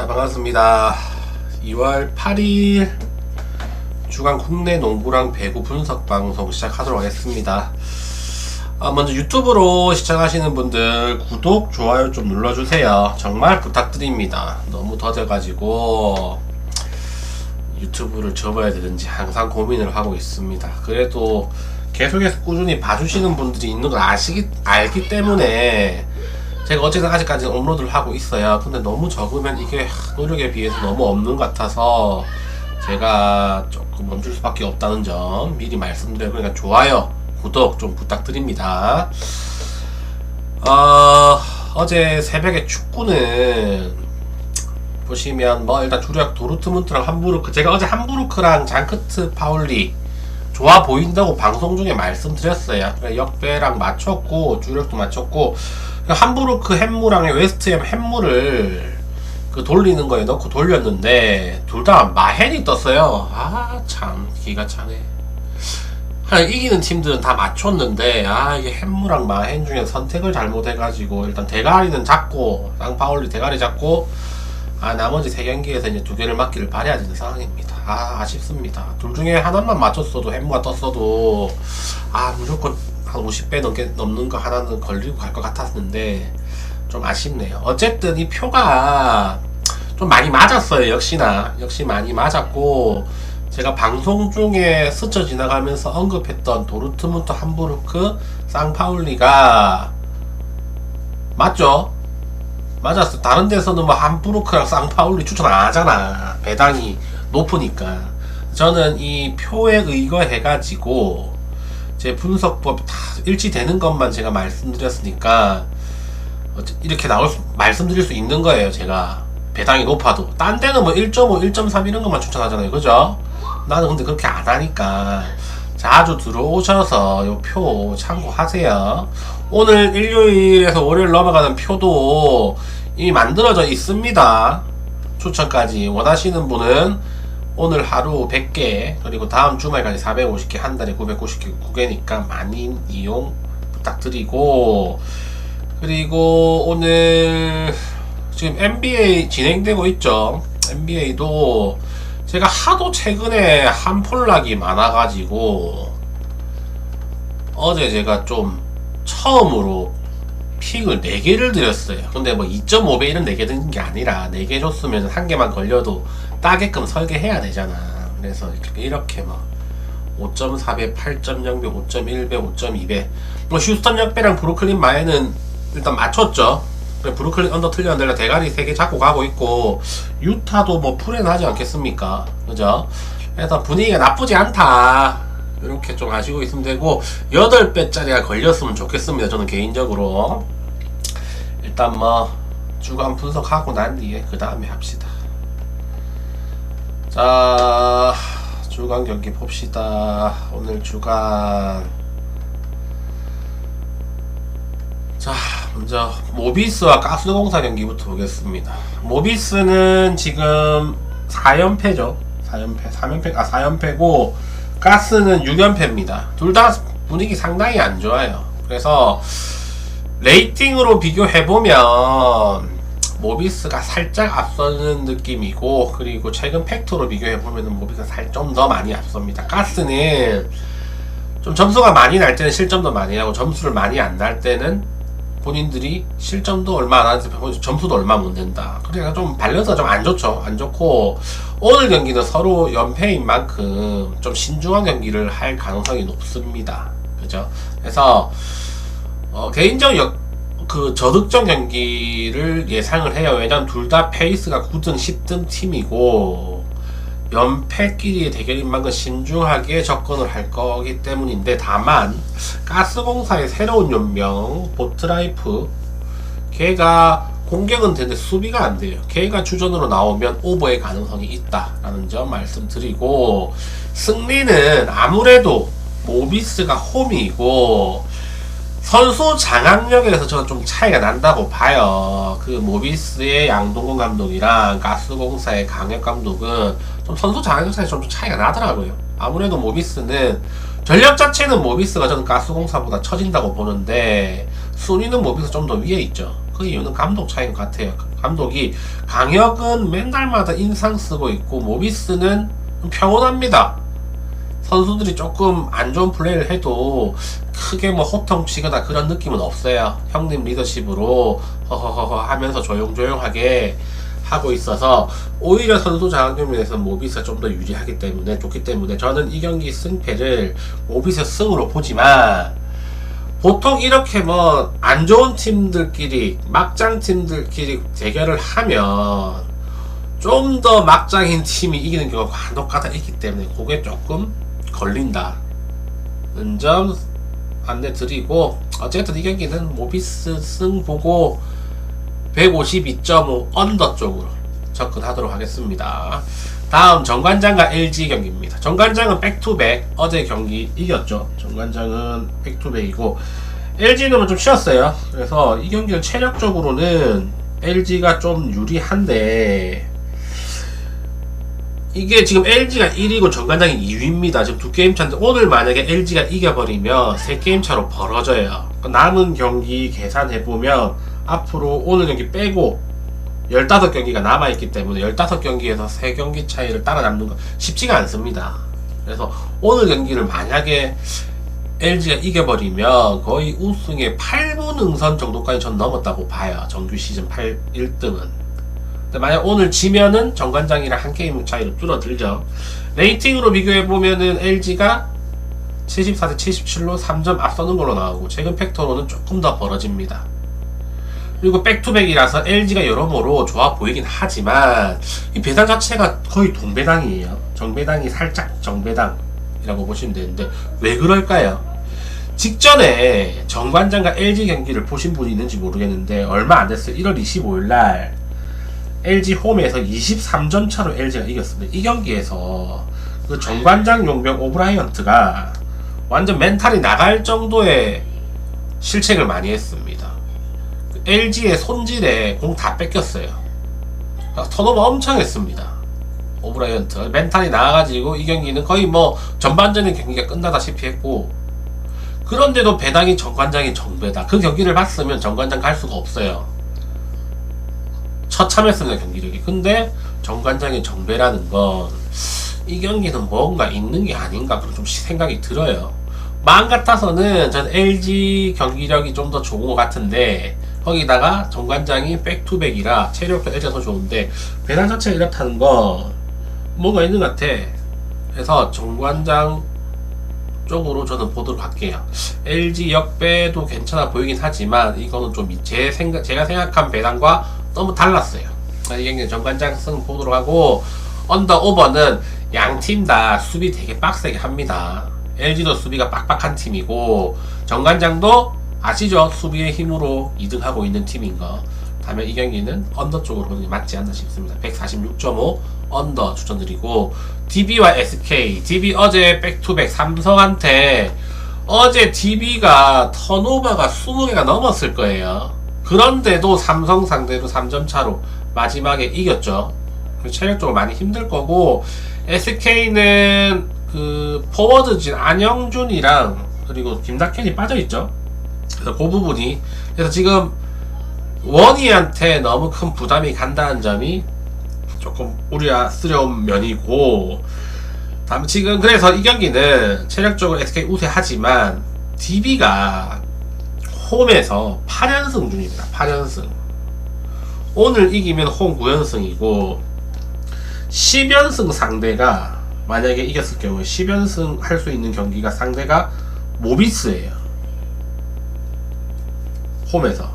자, 반갑습니다. 2월 8일 주간 국내 농구랑 배구 분석 방송 시작하도록 하겠습니다. 아, 먼저 유튜브로 시청하시는 분들 구독, 좋아요 좀 눌러주세요. 정말 부탁드립니다. 너무 더뎌가지고 유튜브를 접어야 되는지 항상 고민을 하고 있습니다. 그래도 계속해서 꾸준히 봐주시는 분들이 있는 걸 아시기, 알기 때문에 제가 어쨌든 아직까지 업로드를 하고 있어요. 근데 너무 적으면 이게 노력에 비해서 너무 없는 것 같아서 제가 조금 멈출 수밖에 없다는 점 미리 말씀드려요. 그러니까 좋아요, 구독 좀 부탁드립니다. 어, 어제 새벽에 축구는 보시면 뭐 일단 주력 도르트문트랑 함부르크 제가 어제 함부르크랑 장크트 파울리 좋아 보인다고 방송 중에 말씀드렸어요. 역배랑 맞췄고 주력도 맞췄고 그러니까 함부르크 햄무랑 웨스트햄 햄무를 그 돌리는 거에 넣고 돌렸는데 둘 다 마헨이 떴어요. 아 참 기가 차네. 한 이기는 팀들은 다 맞췄는데 아 이게 햄무랑 마헨 중에 선택을 잘못해가지고 일단 대가리는 잡고 쌍파울리 대가리 잡고 아 나머지 세 경기에서 이제 두 개를 맞기를 바래야 되는 상황입니다. 아 아쉽습니다. 둘 중에 하나만 맞췄어도 햄무가 떴어도 아 무조건 한 50배 넘게 넘는 거 하나는 걸리고 갈 것 같았는데 좀 아쉽네요. 어쨌든 이 표가 좀 많이 맞았어요. 역시나 역시 많이 맞았고 제가 방송 중에 스쳐 지나가면서 언급했던 도르트문트 함부르크 쌍파울리가 맞죠? 맞았어. 다른 데서는 뭐 함부르크랑 쌍파울리 추천 안 하잖아. 배당이 높으니까. 저는 이 표에 의거해가지고 제 분석법 다 일치되는 것만 제가 말씀드렸으니까 이렇게 나올 수, 말씀드릴 수 있는 거예요. 제가 배당이 높아도 딴 데는 뭐 1.5, 1.3 이런 것만 추천하잖아요. 그죠? 나는 근데 그렇게 안 하니까 자주 들어오셔서 요 표 참고하세요. 오늘 일요일에서 월요일 넘어가는 표도 이미 만들어져 있습니다. 추천까지 원하시는 분은 오늘 하루 100개 그리고 다음 주말까지 450개 한 달에 990개 9개니까 많이 이용 부탁드리고 그리고 오늘 지금 NBA 진행되고 있죠. NBA도 제가 하도 최근에 한폴락이 많아가지고 어제 제가 좀 처음으로 픽을 4개를 드렸어요. 근데 뭐 2.5배 이런 4개 드는 게 아니라 4개 줬으면 한 개만 걸려도 따게끔 설계해야 되잖아. 그래서 이렇게, 이렇게 막 5.4배, 8.0배, 5.1배, 5.2배. 뭐 휴스턴 역배랑 브루클린 마에는 일단 맞췄죠. 브루클린 언더 틀렸는데 대가리 3개 잡고 가고 있고 유타도 뭐 풀에 나지 않겠습니까? 그죠? 그래서 분위기가 나쁘지 않다. 이렇게 좀 아시고 있으면 되고 8배짜리가 걸렸으면 좋겠습니다. 저는 개인적으로 일단 뭐 주간 분석하고 난 뒤에 그 다음에 합시다. 자 주간 경기 봅시다. 오늘 주간 자 먼저 모비스와 가스공사 경기부터 보겠습니다. 모비스는 지금 4연패죠. 4연패, 3연패, 아 4연패고 가스는 6연패입니다. 둘 다 분위기 상당히 안 좋아요. 그래서 레이팅으로 비교해 보면 모비스가 살짝 앞서는 느낌이고 그리고 최근 팩토로 비교해 보면은 모비스가 살 좀 더 많이 앞섭니다. 가스는 좀 점수가 많이 날 때는 실점도 많이 하고 점수를 많이 안 날 때는 본인들이 실점도 얼마 안 하는데 점수도 얼마 못 낸다. 그러니까 좀 밸런스가 좀 안 좋죠. 안 좋고 오늘 경기는 서로 연패인 만큼 좀 신중한 경기를 할 가능성이 높습니다. 그죠? 그래서 어, 개인적 역, 그 저득점 경기를 예상을 해요. 왜냐면 둘 다 페이스가 9등, 10등 팀이고 연패끼리의 대결인 만큼 신중하게 접근을 할 거기 때문인데 다만 가스공사의 새로운 연명 보트라이프 걔가 공격은 되는데 수비가 안 돼요. 걔가 주전으로 나오면 오버의 가능성이 있다라는 점 말씀드리고 승리는 아무래도 모비스가 홈이고 선수 장악력에서 저는 좀 차이가 난다고 봐요. 그 모비스의 양동근 감독이랑 가스공사의 강혁 감독은 좀 선수 장악력 차이 좀 차이가 나더라고요. 아무래도 모비스는 전력 자체는 모비스가 저는 가스공사보다 처진다고 보는데 순위는 모비스 좀 더 위에 있죠. 그 이유는 감독 차이인 것 같아요. 감독이 강혁은 맨날마다 인상 쓰고 있고 모비스는 좀 평온합니다. 선수들이 조금 안 좋은 플레이를 해도 크게 뭐 호통치거나 그런 느낌은 없어요. 형님 리더십으로 허허허허 하면서 조용조용하게 하고 있어서 오히려 선수 장학금에서 모비스가 좀 더 유리하기 때문에 좋기 때문에 저는 이 경기 승패를 모비스 승으로 보지만 보통 이렇게 뭐 안 좋은 팀들끼리 막장 팀들끼리 대결을 하면 좀 더 막장인 팀이 이기는 경우가 간혹 가다 있기 때문에 그게 조금 걸린다. 은점 안내 드리고 어쨌든 이 경기는 모비스 승 보고 152.5 언더 쪽으로 접근하도록 하겠습니다. 다음 정관장과 LG 경기입니다. 정관장은 백투백 어제 경기 이겼죠. 정관장은 백투백이고 LG는 좀 쉬었어요. 그래서 이 경기는 체력적으로는 LG가 좀 유리한데 이게 지금 LG가 1위고 정관장이 2위입니다. 지금 두 게임 차인데 오늘 만약에 LG가 이겨버리면 세 게임 차로 벌어져요. 남은 경기 계산해 보면 앞으로 오늘 경기 빼고 15경기가 남아있기 때문에 15경기에서 3경기 차이를 따라잡는 거 쉽지가 않습니다. 그래서 오늘 경기를 만약에 LG가 이겨버리면 거의 우승의 8분 응선 정도까지 전 넘었다고 봐요. 정규 시즌 8, 1등은. 만약 오늘 지면은 정관장이랑 한 게임 차이로 줄어들죠. 레이팅으로 비교해보면은 LG가 74대 77로 3점 앞서는 걸로 나오고 최근 팩터로는 조금 더 벌어집니다. 그리고 백투백이라서 LG가 여러모로 좋아 보이긴 하지만 이 배당 자체가 거의 동배당이에요. 정배당이 살짝 정배당이라고 보시면 되는데 왜 그럴까요? 직전에 정관장과 LG 경기를 보신 분이 있는지 모르겠는데 얼마 안 됐어요. 1월 25일 날 LG 홈에서 23점 차로 LG가 이겼습니다. 이 경기에서 그 정관장 용병 오브라이언트가 완전 멘탈이 나갈 정도의 실책을 많이 했습니다. LG의 손질에 공 다 뺏겼어요. 턴오버 엄청 했습니다. 오브라이언트 멘탈이 나가가지고 이 경기는 거의 뭐 전반전의 경기가 끝나다시피 했고 그런데도 배당이 정관장이 정배다. 그 경기를 봤으면 정관장 갈 수가 없어요. 처참했습니다 경기력이. 근데 정관장이 정배라는 건 이 경기는 뭔가 있는 게 아닌가 그런 좀 생각이 들어요. 마음 같아서는 전 LG 경기력이 좀 더 좋은 것 같은데 거기다가 정관장이 백투백이라 체력도 LG가 더 좋은데 배당 자체가 이렇다는 건 뭔가 있는 것 같아. 그래서 정관장 쪽으로 저는 보도록 할게요. LG 역배도 괜찮아 보이긴 하지만 이거는 좀 제 생각 제가 생각한 배당과 너무 달랐어요. 이 경기 정관장 승 보도록 하고 언더 오버는 양 팀 다 수비 되게 빡세게 합니다. LG도 수비가 빡빡한 팀이고 정관장도 아시죠? 수비의 힘으로 2등하고 있는 팀인 거. 다음에 이 경기는 언더 쪽으로 맞지 않나 싶습니다. 146.5 언더 추천드리고 DB와 SK, DB 어제 백투백 삼성한테 어제 DB가 턴오버가 20개가 넘었을 거예요. 그런데도 삼성 상대로 3점 차로 마지막에 이겼죠. 체력적으로 많이 힘들 거고 SK는 그 포워드진 안영준이랑 그리고 김다켄이 빠져 있죠. 그래서 그 부분이 그래서 지금 원희한테 너무 큰 부담이 간다는 점이 조금 우려스러운 면이고 다음 지금 그래서 이 경기는 체력적으로 SK 우세하지만 DB가 홈에서 8연승 중입니다. 8연승. 오늘 이기면 홈 9연승이고 10연승 상대가 만약에 이겼을 경우에 10연승 할 수 있는 경기가 상대가 모비스예요. 홈에서.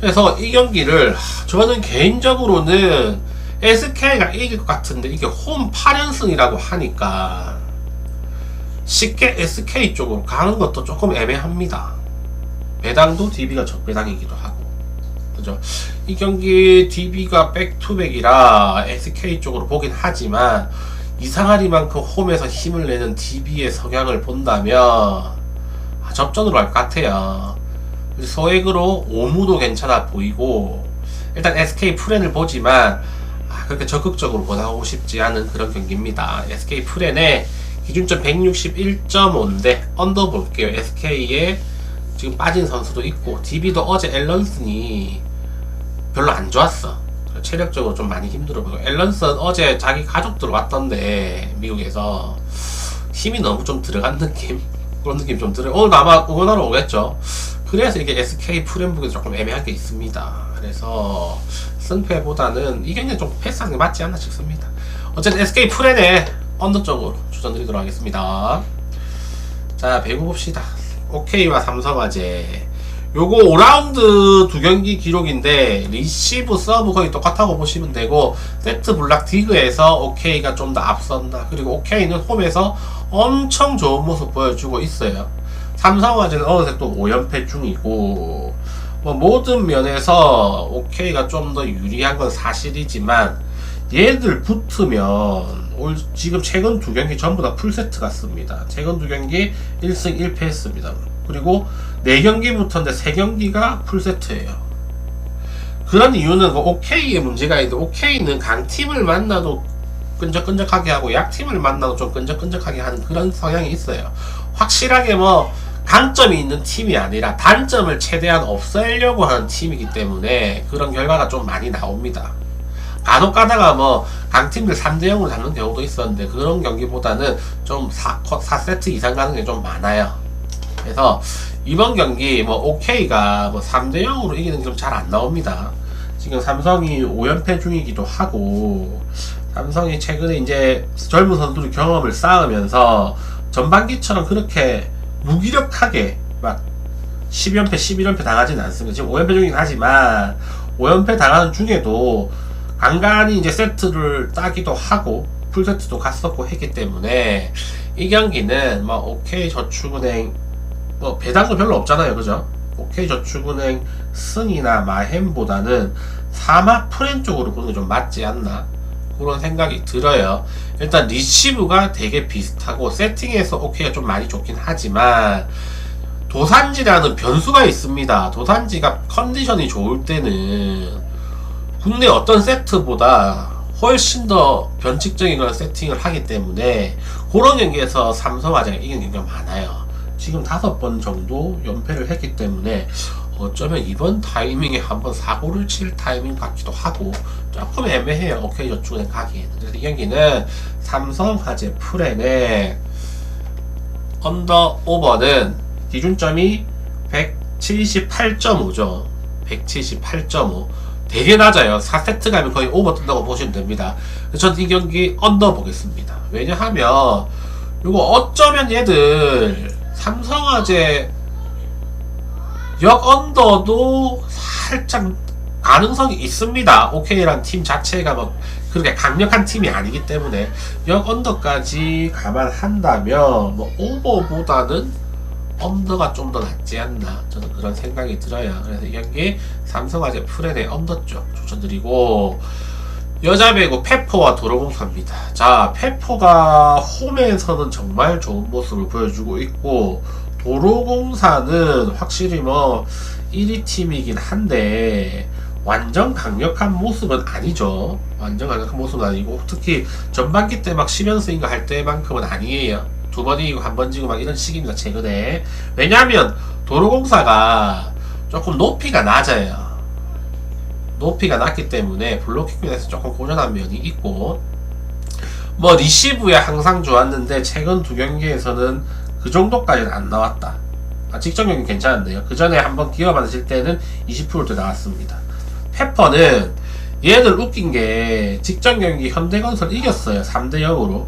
그래서 이 경기를 저는 개인적으로는 SK가 이길 것 같은데 이게 홈 8연승이라고 하니까 쉽게 SK 쪽으로 가는 것도 조금 애매합니다. 배당도 DB가 적배당이기도 하고 그죠? 이 경기 DB가 백투백이라 SK 쪽으로 보긴 하지만 이상하리만큼 홈에서 힘을 내는 DB의 성향을 본다면 아, 접전으로 갈것 같아요. 소액으로 오무도 괜찮아 보이고 일단 SK 프렌을 보지만 아, 그렇게 적극적으로 보다고 싶지 않은 그런 경기입니다. SK 프렌의 기준점 161.5인데 언더 볼게요. SK에 지금 빠진 선수도 있고 DB도 어제 앨런슨이 별로 안 좋았어. 체력적으로 좀 많이 힘들어 보이고 앨런슨 어제 자기 가족들 왔던데 미국에서 힘이 너무 좀 들어간 느낌 그런 느낌 좀 들어요. 오늘 아마 응원하러 오겠죠. 그래서 이게 SK 프렘북이 조금 애매한 게 있습니다. 그래서 승패보다는 이 경기는 좀 패스하는 게 맞지 않나 싶습니다. 어쨌든 SK 프렌의 언더 쪽으로 추천드리도록 하겠습니다. 자, 배구 봅시다. OK와 삼성화재. 요거 5라운드 두 경기 기록인데 리시브 서브 거의 똑같다고 보시면 되고 세트 블락 디그에서 OK가 좀 더 앞섰나 그리고 OK는 홈에서 엄청 좋은 모습 보여주고 있어요 삼성화재는 어느새 또 5연패 중이고 뭐 모든 면에서 OK가 좀 더 유리한 건 사실이지만 얘들 붙으면 올 지금 최근 두 경기 전부 다 풀세트 같습니다. 최근 두 경기 1승 1패 했습니다. 그리고 네 경기부터인데 세 경기가 풀세트예요. 그런 이유는 그 OK의 문제가 있는데 OK는 강팀을 만나도 끈적끈적하게 하고 약팀을 만나도 좀 끈적끈적하게 하는 그런 성향이 있어요. 확실하게 뭐 강점이 있는 팀이 아니라 단점을 최대한 없애려고 하는 팀이기 때문에 그런 결과가 좀 많이 나옵니다. 간혹 가다가 뭐 강팀들 3대 0으로 잡는 경우도 있었는데 그런 경기보다는 좀 4, 4세트 이상 가는 게 좀 많아요. 그래서 이번 경기 뭐 OK가 뭐 3대 0으로 이기는 게 좀 잘 안 나옵니다. 지금 삼성이 5연패 중이기도 하고 삼성이 최근에 이제 젊은 선수들이 경험을 쌓으면서 전반기처럼 그렇게 무기력하게 막 10연패, 11연패 당하지는 않습니다. 지금 5연패 중이긴 하지만 5연패 당하는 중에도 간간히 이제 세트를 따기도 하고 풀세트도 갔었고 했기 때문에 이 경기는 뭐 OK 저축은행 뭐 배당도 별로 없잖아요, 그죠? OK 저축은행 승이나 마햄보다는 사마 프렌 쪽으로 보는 게 좀 맞지 않나 그런 생각이 들어요. 일단 리시브가 되게 비슷하고 세팅에서 OK가 좀 많이 좋긴 하지만 도산지라는 변수가 있습니다. 도산지가 컨디션이 좋을 때는 국내 어떤 세트보다 훨씬 더 변칙적인 그런 세팅을 하기 때문에 그런 경기에서 삼성화재가 이긴 경기가 많아요. 지금 다섯 번 정도 연패를 했기 때문에 어쩌면 이번 타이밍에 한번 사고를 칠 타이밍 같기도 하고 조금 애매해요. 오케이 저축은행 가기에는. 그래서 이 경기는 삼성화재 프렌의 언더 오버는 기준점이 178.5죠. 178.5. 되게 낮아요. 4세트 가면 거의 오버 뜬다고 보시면 됩니다. 저는 이 경기 언더 보겠습니다. 왜냐하면 이거 어쩌면 얘들 삼성화재 역 언더도 살짝 가능성이 있습니다. 오케이란 팀 자체가 뭐 그렇게 강력한 팀이 아니기 때문에 역 언더까지 감안한다면 뭐 오버보다는 언더가 좀 더 낫지 않나 저는 그런 생각이 들어요. 그래서 이 경기 삼성화재 프렌의 언더 쪽 추천드리고 여자 배구 페포와 도로공사입니다. 자 페포가 홈에서는 정말 좋은 모습을 보여주고 있고 도로공사는 확실히 뭐 1위 팀이긴 한데 완전 강력한 모습은 아니죠. 완전 강력한 모습은 아니고 특히 전반기 때 막 10연승인가 할 때만큼은 아니에요. 두 번 이기고 한 번 지고 막 이런 식입니다. 최근에. 왜냐하면 도로공사가 조금 높이가 낮아요. 높이가 낮기 때문에 블로킹 면에서 조금 고전한 면이 있고 뭐 리시브에 항상 좋았는데 최근 두 경기에서는 그 정도까지는 안 나왔다. 아, 직전 경기 괜찮은데요. 그 전에 한번 기어 받으실 때는 20%대 나왔습니다. 페퍼는 얘들 웃긴 게 직전 경기 현대건설 이겼어요. 3대 0으로.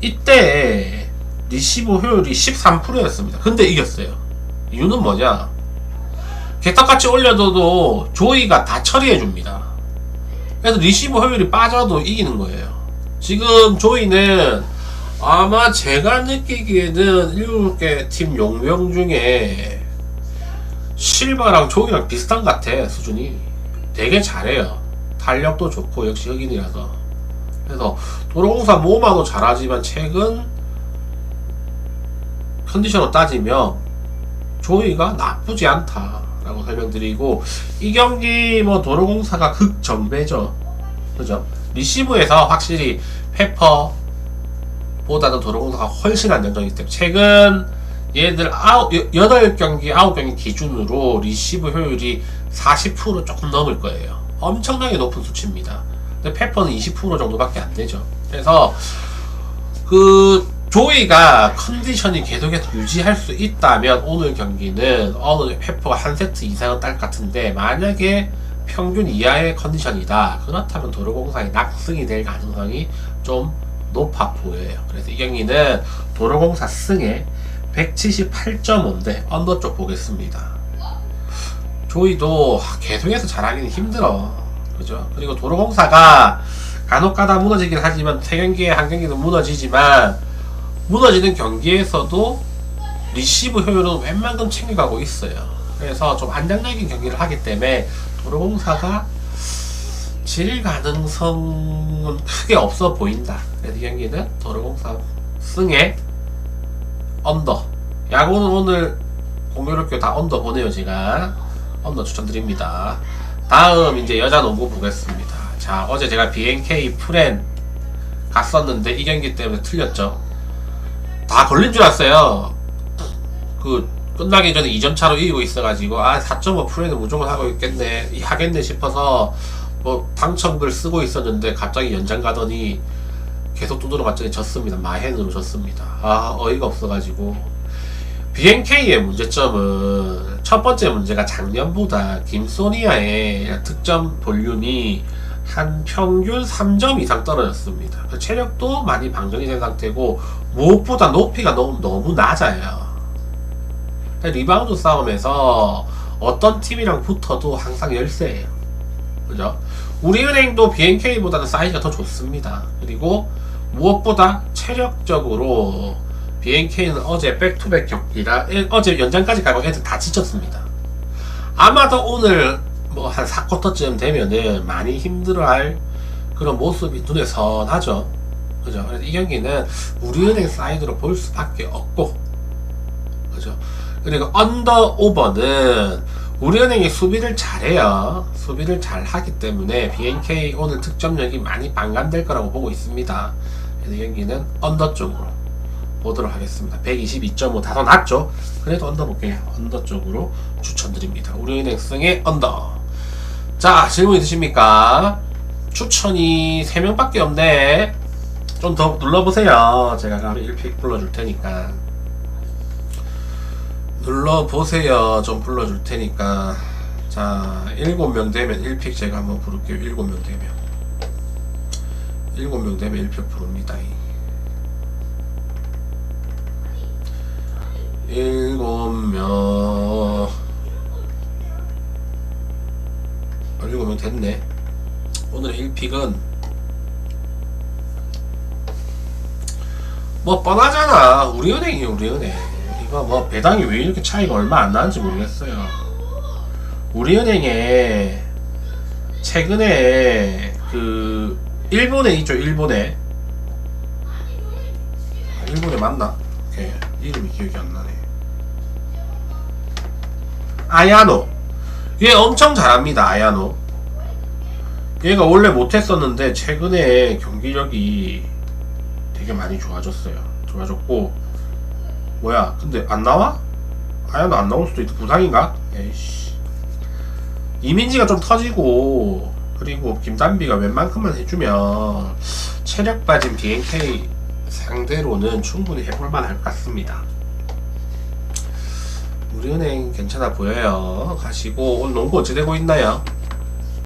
이때 리시브 효율이 13%였습니다. 근데 이겼어요. 이유는 뭐냐? 개떡같이 올려둬도 조이가 다 처리해줍니다. 그래서 리시브 효율이 빠져도 이기는 거예요. 지금 조이는 아마 제가 느끼기에는 7개 팀 용병 중에 실바랑 조이랑 비슷한 것 같아, 수준이. 되게 잘해요. 탄력도 좋고, 역시 흑인이라서. 그래서 도로공사 모마도 잘하지만 최근 컨디션으로 따지면 조이가 나쁘지 않다라고 설명드리고 이 경기 뭐 도로공사가 극정배죠 그죠 리시브에서 확실히 페퍼 보다는 도로공사가 훨씬 안정적이기 때문에 최근 얘들 아홉, 여- 8경기, 9경기 기준으로 리시브 효율이 40% 조금 넘을 거예요. 엄청나게 높은 수치입니다. 근데 페퍼는 20% 정도밖에 안 되죠. 그래서 그 조이가 컨디션이 계속해서 유지할 수 있다면 오늘 경기는 어느 페퍼가 한 세트 이상은 딸것 같은데 만약에 평균 이하의 컨디션이다. 그렇다면 도로공사의 낙승이 될 가능성이 좀 높아 보여요. 그래서 이 경기는 도로공사 승에 178.5인데 언더 쪽 보겠습니다. 조이도 계속해서 잘하기는 힘들어. 그죠? 그리고 도로공사가 간혹가다 무너지긴 하지만 세 경기에 한 경기는 무너지지만 무너지는 경기에서도 리시브 효율은 웬만큼 챙겨가고 있어요. 그래서 좀 안정적인 경기를 하기 때문에 도로공사가 질 가능성은 크게 없어 보인다. 그래서 이 경기는 도로공사 승에 언더. 야구는 오늘 공교롭게 다 언더 보내요, 제가. 언더 추천드립니다. 다음 이제 여자 농구 보겠습니다. 자, 어제 제가 BNK 프렌 갔었는데 이 경기 때문에 틀렸죠. 다 걸린 줄 알았어요. 그 끝나기 전에 2점 차로 이기고 있어가지고 아 4.5 프레는 무조건 하고 있겠네 이- 하겠네 싶어서 뭐 당첨글 쓰고 있었는데 갑자기 연장 가더니 계속 두드려 맞더니 졌습니다 마헨으로 졌습니다 아 어이가 없어가지고 BNK의 문제점은 첫 번째 문제가 작년보다 김소니아의 득점 볼륨이 한 평균 3점 이상 떨어졌습니다. 그 체력도 많이 방전이 된 상태고 무엇보다 높이가 너무 너무 낮아요. 리바운드 싸움에서 어떤 팀이랑 붙어도 항상 열세예요. 그죠? 우리은행도 BNK보다는 사이즈가 더 좋습니다. 그리고 무엇보다 체력적으로 BNK는 어제 백투백 경기라 애- 어제 연장까지 가고 애들 다 지쳤습니다. 아마도 오늘 뭐 한 4쿼터쯤 되면은 많이 힘들어할 그런 모습이 눈에 선하죠. 그죠? 그래서 이 경기는 우리은행 사이드로 볼 수밖에 없고, 그죠? 그리고 언더 오버는 우리은행이 수비를 잘해요. 수비를 잘 하기 때문에 BNK 오늘 득점력이 많이 반감될 거라고 보고 있습니다. 그래서 이 경기는 언더 쪽으로 보도록 하겠습니다. 122.5 다소 낮죠? 그래도 언더 볼게요. 언더 쪽으로 추천드립니다. 우리은행 승의 언더. 자, 질문 있으십니까? 추천이 3명밖에 없네. 좀 더 눌러보세요. 제가 바로 1픽 불러줄 테니까. 눌러보세요. 좀 불러줄 테니까. 자, 7명 되면 1픽 제가 한번 부를게요. 7명 되면. 7명 되면 1픽 부릅니다. 일곱 명 아, 일곱 명 됐네 오늘 1픽은 뭐 뻔하잖아. 우리은행이 우리은행. 이거 뭐 배당이 왜 이렇게 차이가 얼마 안 나는지 모르겠어요. 우리은행에 최근에 그 일본에 있죠 일본에. 아, 일본에 맞나? 걔 이름이 기억이 안 나네. 아야노. 얘 엄청 잘합니다 아야노. 얘가 원래 못했었는데 최근에 경기력이 되게 많이 좋아졌어요 좋아졌고 뭐야 근데 안 나와? 아야노 안 나올 수도 있다 부상인가? 에이씨 이민지가 좀 터지고 그리고 김단비가 웬만큼만 해주면 체력 빠진 BNK 상대로는 충분히 해볼만 할 것 같습니다 우리은행 괜찮아 보여요. 가시고 오늘 농구 어찌 되고 있나요?